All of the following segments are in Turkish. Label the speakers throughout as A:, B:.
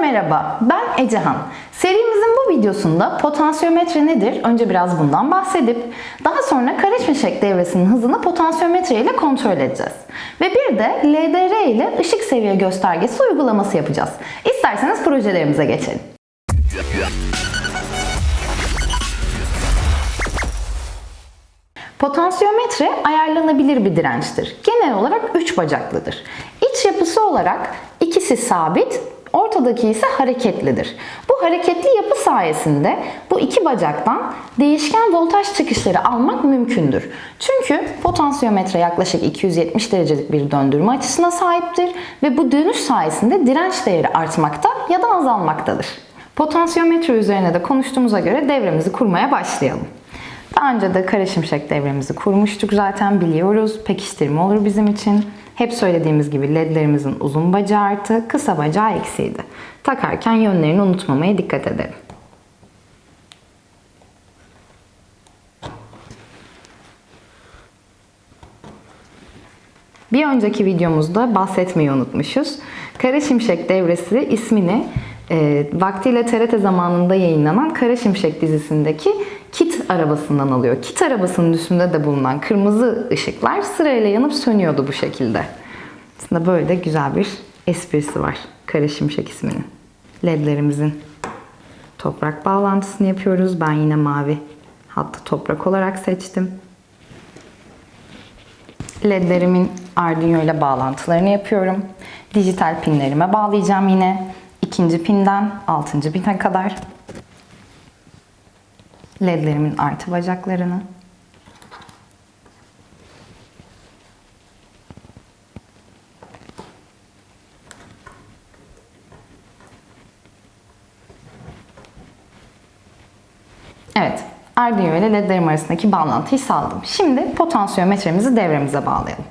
A: Merhaba, ben Ecehan. Serimizin bu videosunda potansiyometre nedir? Önce biraz bundan bahsedip daha sonra kare şimşek devresinin hızını potansiyometre ile kontrol edeceğiz. Ve bir de LDR ile ışık seviye göstergesi uygulaması yapacağız. İsterseniz projelerimize geçelim. Potansiyometre ayarlanabilir bir dirençtir. Genel olarak 3 bacaklıdır. İç yapısı olarak ikisi sabit, ortadaki ise hareketlidir. Bu hareketli yapı sayesinde bu iki bacaktan değişken voltaj çıkışları almak mümkündür. Çünkü potansiyometre yaklaşık 270 derecelik bir döndürme açısına sahiptir ve bu dönüş sayesinde direnç değeri artmakta ya da azalmaktadır. Potansiyometre üzerine de konuştuğumuza göre devremizi kurmaya başlayalım. Daha önce de kare şimşek devremizi kurmuştuk zaten biliyoruz. Pekiştirme olur bizim için. Hep söylediğimiz gibi ledlerimizin uzun bacağı artı, kısa bacağı eksiydi. Takarken yönlerini unutmamaya dikkat edelim. Bir önceki videomuzda bahsetmeyi unutmuşuz. Kara Şimşek devresi ismini e, vaktiyle TRT zamanında yayınlanan Kara Şimşek dizisindeki kit arabasından alıyor. Kit arabasının üstünde de bulunan kırmızı ışıklar sırayla yanıp sönüyordu bu şekilde. Aslında böyle de güzel bir esprisi var Kara Şimşek isminin. LED'lerimizin toprak bağlantısını yapıyoruz. Ben yine mavi hattı toprak olarak seçtim. LED'lerimin Arduino ile bağlantılarını yapıyorum. Dijital pinlerime bağlayacağım yine. İkinci pinden altıncı pine kadar. LED'lerimin artı bacaklarını. Evet, Arduino ile ledlerim arasındaki bağlantıyı sağladım. Şimdi potansiyometremizi devremize bağlayalım.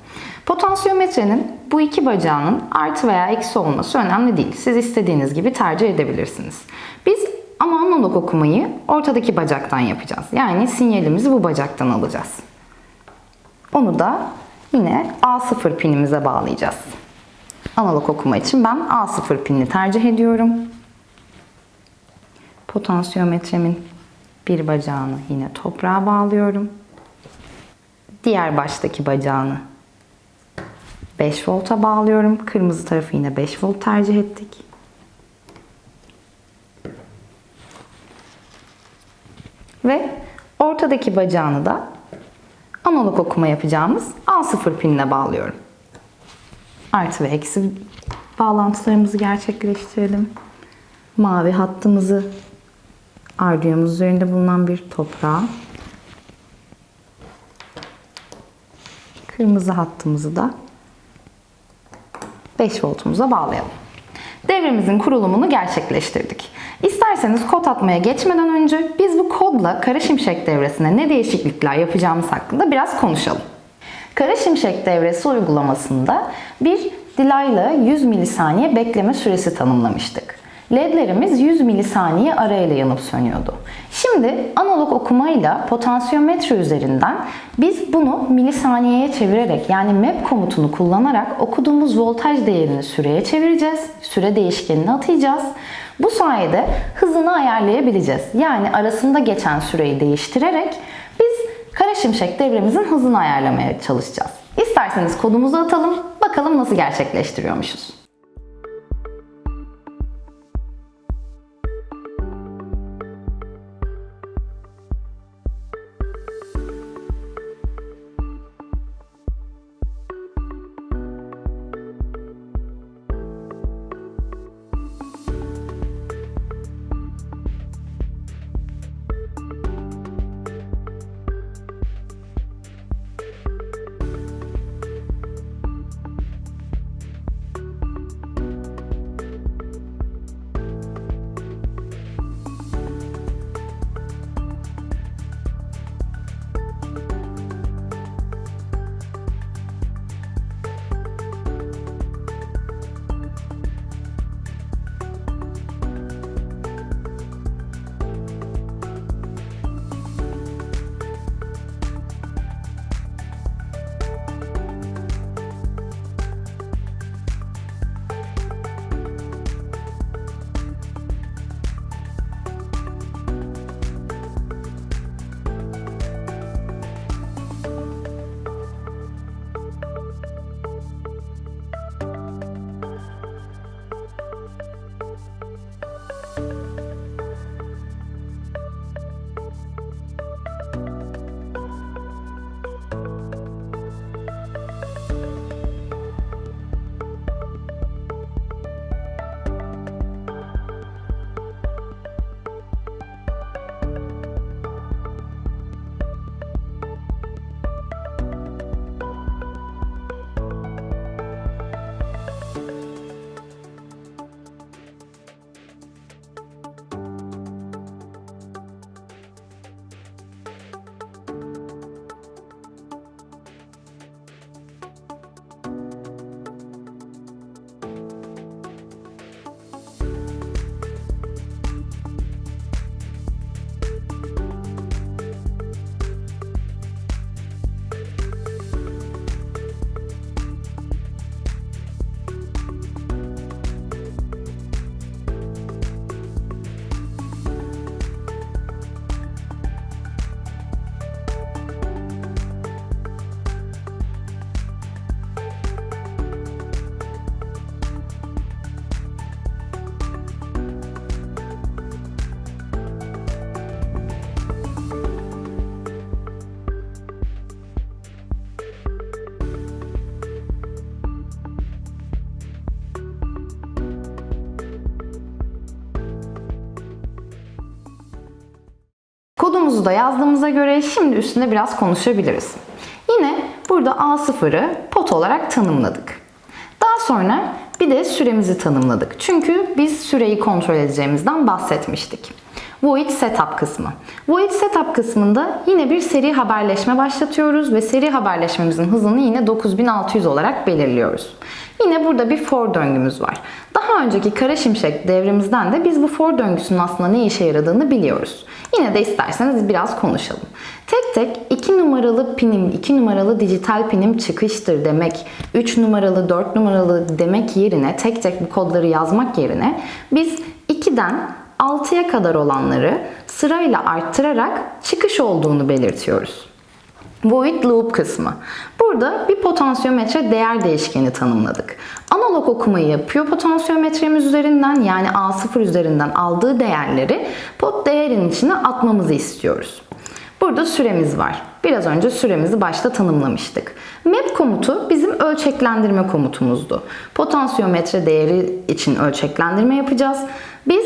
A: Potansiyometrenin bu iki bacağının artı veya eksi olması önemli değil. Siz istediğiniz gibi tercih edebilirsiniz. Biz ama analog okumayı ortadaki bacaktan yapacağız. Yani sinyalimizi bu bacaktan alacağız. Onu da yine A0 pinimize bağlayacağız. Analog okuma için ben A0 pinini tercih ediyorum. Potansiyometremin bir bacağını yine toprağa bağlıyorum. Diğer baştaki bacağını 5 volta bağlıyorum. Kırmızı tarafı yine 5 volt tercih ettik. Ve ortadaki bacağını da analog okuma yapacağımız A0 pinine bağlıyorum. Artı ve eksi bağlantılarımızı gerçekleştirelim. Mavi hattımızı Arduino'muz üzerinde bulunan bir toprağa kırmızı hattımızı da 5 voltumuza bağlayalım. Devremizin kurulumunu gerçekleştirdik. İsterseniz kod atmaya geçmeden önce biz bu kodla Kara Şimşek devresine ne değişiklikler yapacağımız hakkında biraz konuşalım. Kara Şimşek devresi uygulamasında bir dilayla 100 milisaniye bekleme süresi tanımlamıştık. LED'lerimiz 100 milisaniye arayla yanıp sönüyordu. Şimdi analog okumayla potansiyometre üzerinden biz bunu milisaniyeye çevirerek yani map komutunu kullanarak okuduğumuz voltaj değerini süreye çevireceğiz. Süre değişkenini atayacağız. Bu sayede hızını ayarlayabileceğiz. Yani arasında geçen süreyi değiştirerek biz kara şimşek devremizin hızını ayarlamaya çalışacağız. İsterseniz kodumuzu atalım, bakalım nasıl gerçekleştiriyormuşuz. Da yazdığımıza göre şimdi üstünde biraz konuşabiliriz. Yine burada A0'ı pot olarak tanımladık. Daha sonra bir de süremizi tanımladık. Çünkü biz süreyi kontrol edeceğimizden bahsetmiştik. Void Setup kısmı. Void Setup kısmında yine bir seri haberleşme başlatıyoruz ve seri haberleşmemizin hızını yine 9600 olarak belirliyoruz. Yine burada bir for döngümüz var. Daha önceki kara şimşek devremizden de biz bu for döngüsünün aslında ne işe yaradığını biliyoruz. Yine de isterseniz biraz konuşalım. Tek tek 2 numaralı pinim, 2 numaralı dijital pinim çıkıştır demek, 3 numaralı, 4 numaralı demek yerine tek tek bu kodları yazmak yerine biz 2'den 6'ya kadar olanları sırayla arttırarak çıkış olduğunu belirtiyoruz. Void loop kısmı. Burada bir potansiyometre değer değişkeni tanımladık. Analog okumayı yapıyor potansiyometremiz üzerinden yani A0 üzerinden aldığı değerleri pot değerin içine atmamızı istiyoruz. Burada süremiz var. Biraz önce süremizi başta tanımlamıştık. Map komutu bizim ölçeklendirme komutumuzdu. Potansiyometre değeri için ölçeklendirme yapacağız. Biz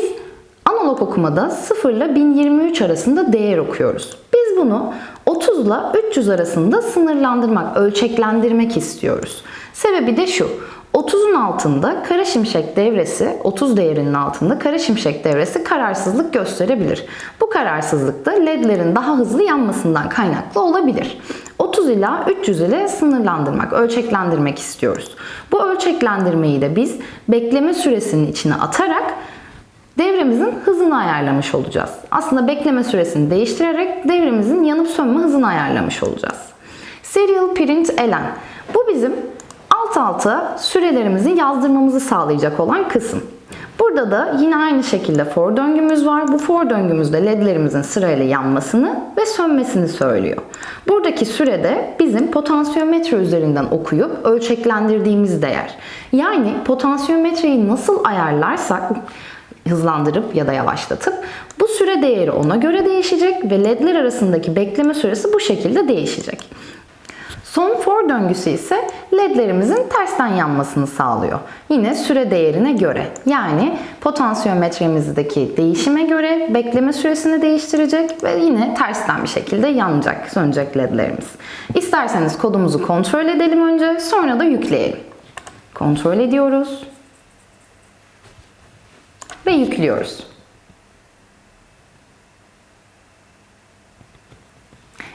A: analog okumada 0 ile 1023 arasında değer okuyoruz. Biz bunu 30 ile 300 arasında sınırlandırmak, ölçeklendirmek istiyoruz. Sebebi de şu. 30'un altında kara şimşek devresi, 30 değerinin altında kara şimşek devresi kararsızlık gösterebilir. Bu kararsızlık da ledlerin daha hızlı yanmasından kaynaklı olabilir. 30 ila 300 ile sınırlandırmak, ölçeklendirmek istiyoruz. Bu ölçeklendirmeyi de biz bekleme süresinin içine atarak devremizin hızını ayarlamış olacağız. Aslında bekleme süresini değiştirerek devremizin yanıp sönme hızını ayarlamış olacağız. Serial print elen. Bu bizim alt alta sürelerimizi yazdırmamızı sağlayacak olan kısım. Burada da yine aynı şekilde for döngümüz var. Bu for döngümüzde ledlerimizin sırayla yanmasını ve sönmesini söylüyor. Buradaki sürede bizim potansiyometre üzerinden okuyup ölçeklendirdiğimiz değer. Yani potansiyometreyi nasıl ayarlarsak hızlandırıp ya da yavaşlatıp bu süre değeri ona göre değişecek ve ledler arasındaki bekleme süresi bu şekilde değişecek. Son for döngüsü ise ledlerimizin tersten yanmasını sağlıyor. Yine süre değerine göre. Yani potansiyometremizdeki değişime göre bekleme süresini değiştirecek ve yine tersten bir şekilde yanacak, sönecek ledlerimiz. İsterseniz kodumuzu kontrol edelim önce, sonra da yükleyelim. Kontrol ediyoruz ve yüklüyoruz.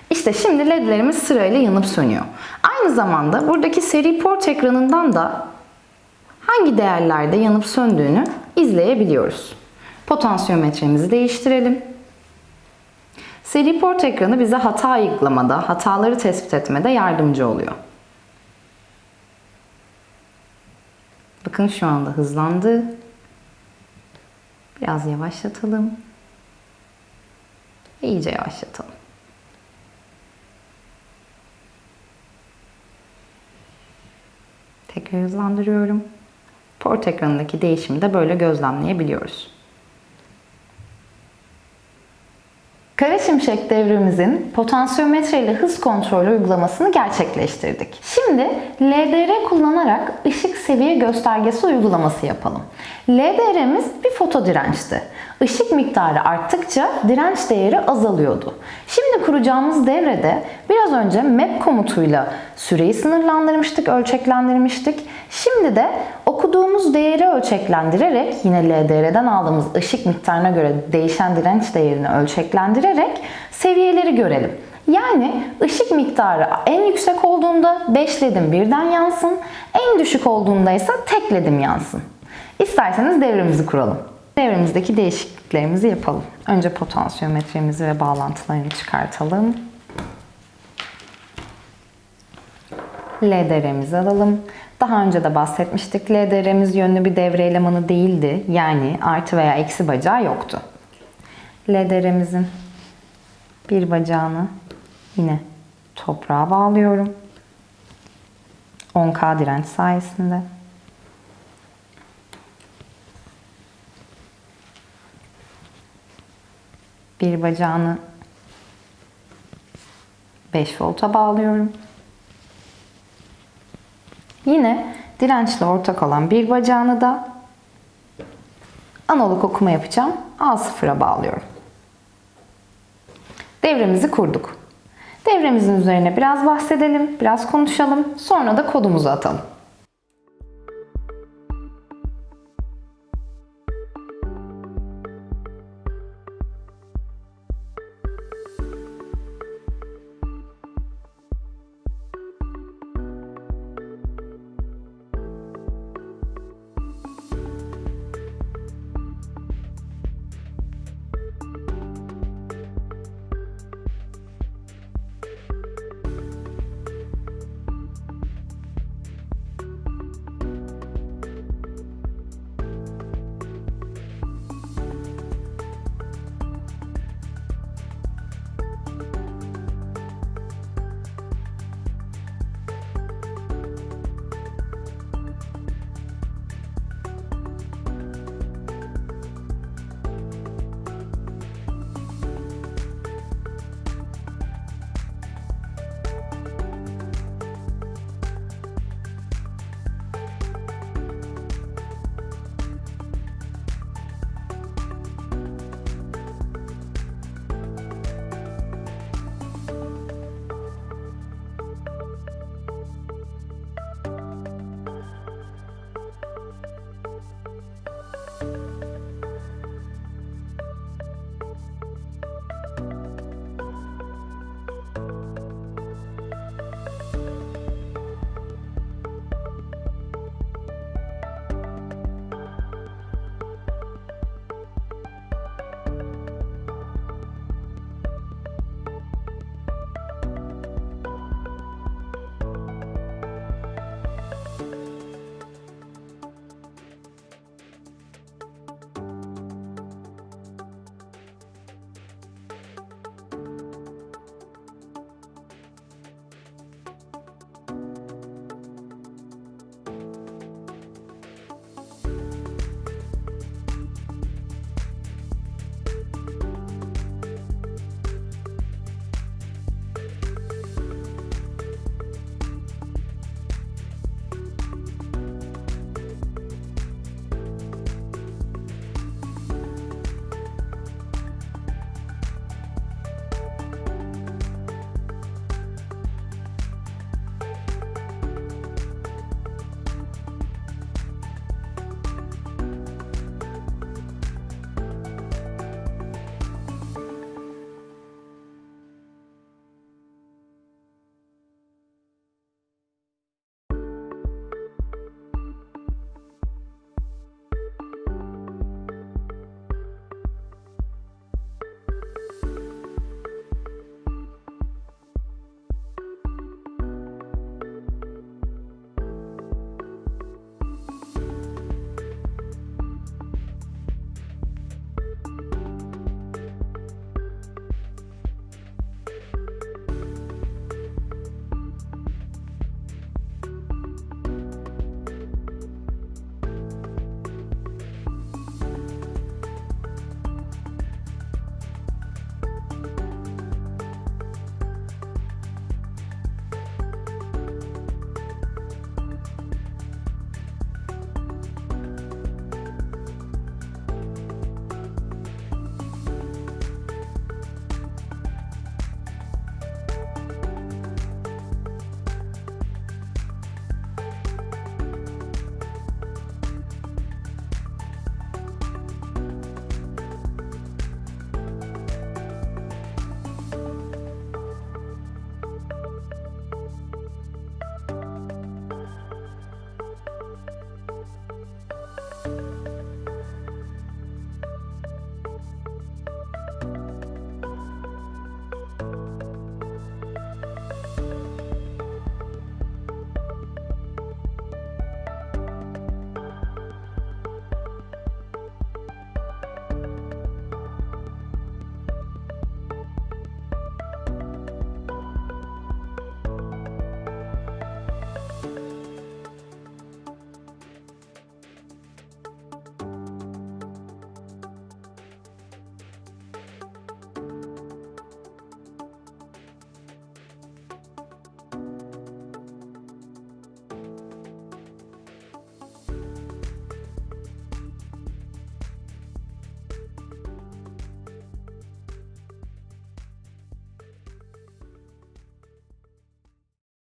A: İşte şimdi ledlerimiz sırayla yanıp sönüyor. Aynı zamanda buradaki seri port ekranından da hangi değerlerde yanıp söndüğünü izleyebiliyoruz. Potansiyometremizi değiştirelim. Seri port ekranı bize hata ayıklamada, hataları tespit etmede yardımcı oluyor. Bakın şu anda hızlandı. Biraz yavaşlatalım. İyice yavaşlatalım. Tekrar hızlandırıyorum. Port ekranındaki değişimi de böyle gözlemleyebiliyoruz. Kara Şimşek devremizin potansiyometre ile hız kontrolü uygulamasını gerçekleştirdik. Şimdi LDR kullanarak ışık seviye göstergesi uygulaması yapalım. LDR'miz bir foto dirençti. Işık miktarı arttıkça direnç değeri azalıyordu. Şimdi kuracağımız devrede biraz önce map komutuyla süreyi sınırlandırmıştık, ölçeklendirmiştik. Şimdi de okuduğumuz değeri ölçeklendirerek yine LDR'den aldığımız ışık miktarına göre değişen direnç değerini ölçeklendirerek seviyeleri görelim. Yani ışık miktarı en yüksek olduğunda 5 ledim birden yansın, en düşük olduğunda ise tek ledim yansın. İsterseniz devremizi kuralım. Devremizdeki değişikliklerimizi yapalım. Önce potansiyometremizi ve bağlantılarını çıkartalım. LDR'mizi alalım. Daha önce de bahsetmiştik. LDR'miz yönlü bir devre elemanı değildi. Yani artı veya eksi bacağı yoktu. LDR'mizin bir bacağını yine toprağa bağlıyorum. 10K direnç sayesinde. Bir bacağını 5 volta bağlıyorum. Yine dirençle ortak olan bir bacağını da analog okuma yapacağım. A0'a bağlıyorum. Devremizi kurduk. Devremizin üzerine biraz bahsedelim, biraz konuşalım, sonra da kodumuzu atalım.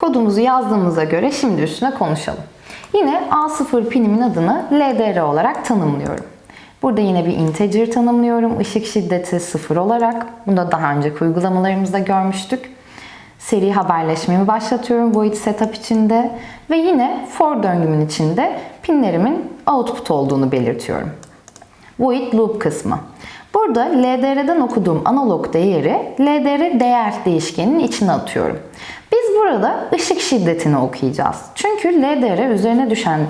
A: Kodumuzu yazdığımıza göre şimdi üstüne konuşalım. Yine A0 pinimin adını LDR olarak tanımlıyorum. Burada yine bir integer tanımlıyorum. Işık şiddeti 0 olarak. Bunu da daha önceki uygulamalarımızda görmüştük. Seri haberleşmemi başlatıyorum void setup içinde ve yine for döngümün içinde pinlerimin output olduğunu belirtiyorum. Void loop kısmı. Burada LDR'den okuduğum analog değeri LDR değer değişkeninin içine atıyorum. Biz burada ışık şiddetini okuyacağız. Çünkü LDR üzerine düşen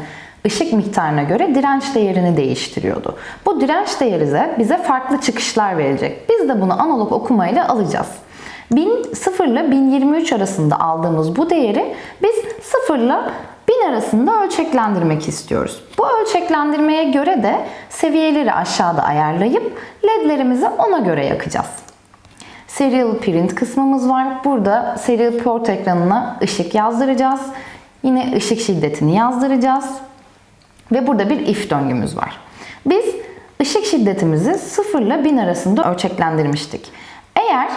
A: ışık miktarına göre direnç değerini değiştiriyordu. Bu direnç değeri bize farklı çıkışlar verecek. Biz de bunu analog okumayla alacağız. 1000 0 ile 1023 arasında aldığımız bu değeri biz 0 ile 1000 arasında ölçeklendirmek istiyoruz. Bu ölçeklendirmeye göre de seviyeleri aşağıda ayarlayıp ledlerimizi ona göre yakacağız. Serial print kısmımız var. Burada serial port ekranına ışık yazdıracağız. Yine ışık şiddetini yazdıracağız. Ve burada bir if döngümüz var. Biz ışık şiddetimizi 0 ile 1000 arasında ölçeklendirmiştik. Eğer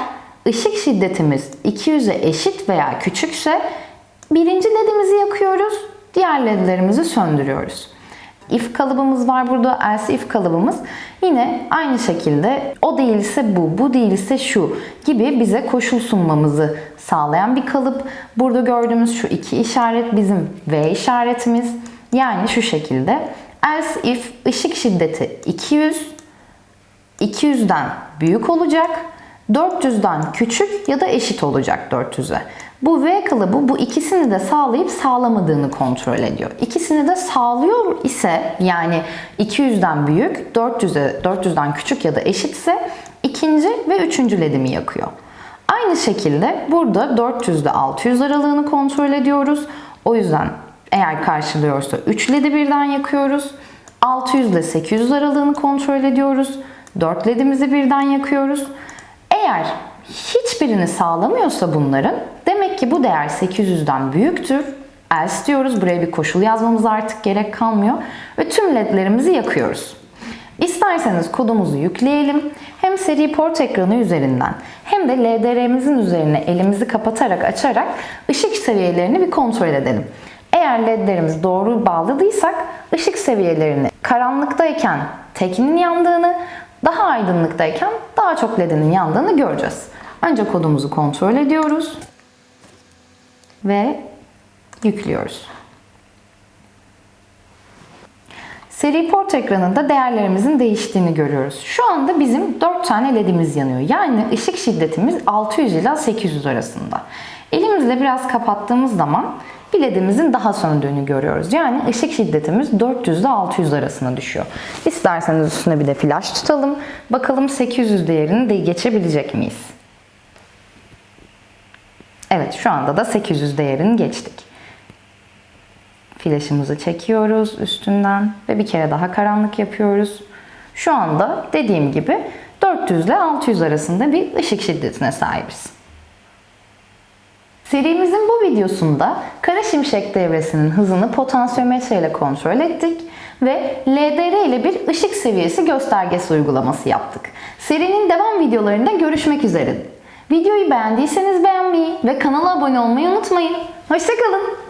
A: ışık şiddetimiz 200'e eşit veya küçükse birinci ledimizi yakıyoruz, diğer ledlerimizi söndürüyoruz. If kalıbımız var burada, else if kalıbımız. Yine aynı şekilde o değilse bu, bu değilse şu gibi bize koşul sunmamızı sağlayan bir kalıp. Burada gördüğümüz şu iki işaret bizim V işaretimiz. Yani şu şekilde. Else if ışık şiddeti 200, 200'den büyük olacak. 400'den küçük ya da eşit olacak 400'e. Bu V kalıbı bu ikisini de sağlayıp sağlamadığını kontrol ediyor. İkisini de sağlıyor ise yani 200'den büyük, 400'e 400'den küçük ya da eşitse ikinci ve üçüncü ledimi yakıyor. Aynı şekilde burada 400 ile 600 aralığını kontrol ediyoruz. O yüzden eğer karşılıyorsa 3 ledi birden yakıyoruz. 600 ile 800 aralığını kontrol ediyoruz. 4 ledimizi birden yakıyoruz. Eğer hiçbirini sağlamıyorsa bunların demek ki bu değer 800'den büyüktür. Else diyoruz. Buraya bir koşul yazmamız artık gerek kalmıyor. Ve tüm ledlerimizi yakıyoruz. İsterseniz kodumuzu yükleyelim. Hem seri port ekranı üzerinden hem de LDR'mizin üzerine elimizi kapatarak açarak ışık seviyelerini bir kontrol edelim. Eğer ledlerimizi doğru bağladıysak ışık seviyelerini karanlıktayken tekinin yandığını, daha aydınlıktayken daha çok ledinin yandığını göreceğiz. Önce kodumuzu kontrol ediyoruz ve yüklüyoruz. Seri port ekranında değerlerimizin değiştiğini görüyoruz. Şu anda bizim 4 tane ledimiz yanıyor. Yani ışık şiddetimiz 600 ila 800 arasında. Elimizle biraz kapattığımız zaman bir ledimizin daha söndüğünü görüyoruz. Yani ışık şiddetimiz 400 ile 600 arasına düşüyor. İsterseniz üstüne bir de flash tutalım. Bakalım 800 değerini de geçebilecek miyiz? Evet şu anda da 800 değerini geçtik. Flaşımızı çekiyoruz üstünden ve bir kere daha karanlık yapıyoruz. Şu anda dediğim gibi 400 ile 600 arasında bir ışık şiddetine sahibiz. Serimizin bu videosunda kara şimşek devresinin hızını potansiyometre ile kontrol ettik ve LDR ile bir ışık seviyesi göstergesi uygulaması yaptık. Serinin devam videolarında görüşmek üzere. Videoyu beğendiyseniz beğenmeyi ve kanala abone olmayı unutmayın. Hoşçakalın.